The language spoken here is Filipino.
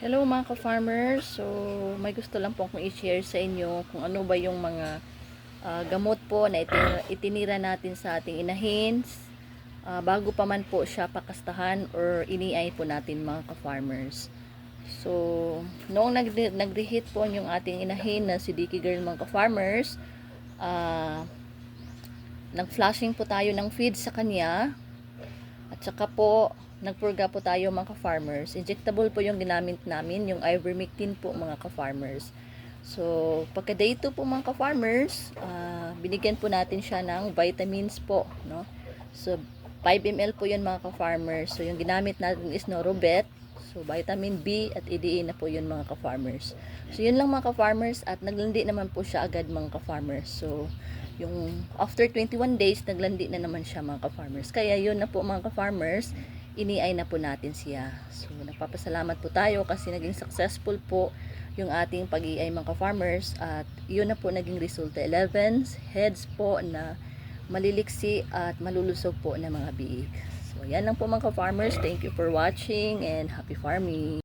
Hello mga ka-farmers. So, may gusto lang po akong i-share sa inyo kung ano ba yung mga ah, gamot po na itin- itinira natin sa ating inahin ah, bago pa man po siya pakastahan or iniay po natin mga ka-farmers. So, noong nag nag-reheat po yung ating inahin na si Dicky Girl mga ka-farmers, ah, nag-flashing po tayo ng feed sa kanya at saka po, nagpurga po tayo mga ka-farmers. Injectable po yung ginamit namin, yung ivermectin po mga ka-farmers. So, pagka day 2 po mga ka-farmers, ah, binigyan po natin siya ng vitamins po, no? So, 5 ml po yun mga ka-farmers. So, yung ginamit natin is Norobet. So, vitamin B at EDA na po yun mga ka-farmers. So, yun lang mga ka-farmers at naglandi naman po siya agad mga ka-farmers. So, yung after 21 days, naglandi na naman siya mga ka-farmers. Kaya yun na po mga ka-farmers, iniay na po natin siya. So, nagpapasalamat po tayo kasi naging successful po yung ating pag-iay mga ka-farmers at yun na po naging resulta. 11 heads po na maliliksi at malulusog po na mga biik. So, yan lang po mga ka-farmers. Thank you for watching and happy farming!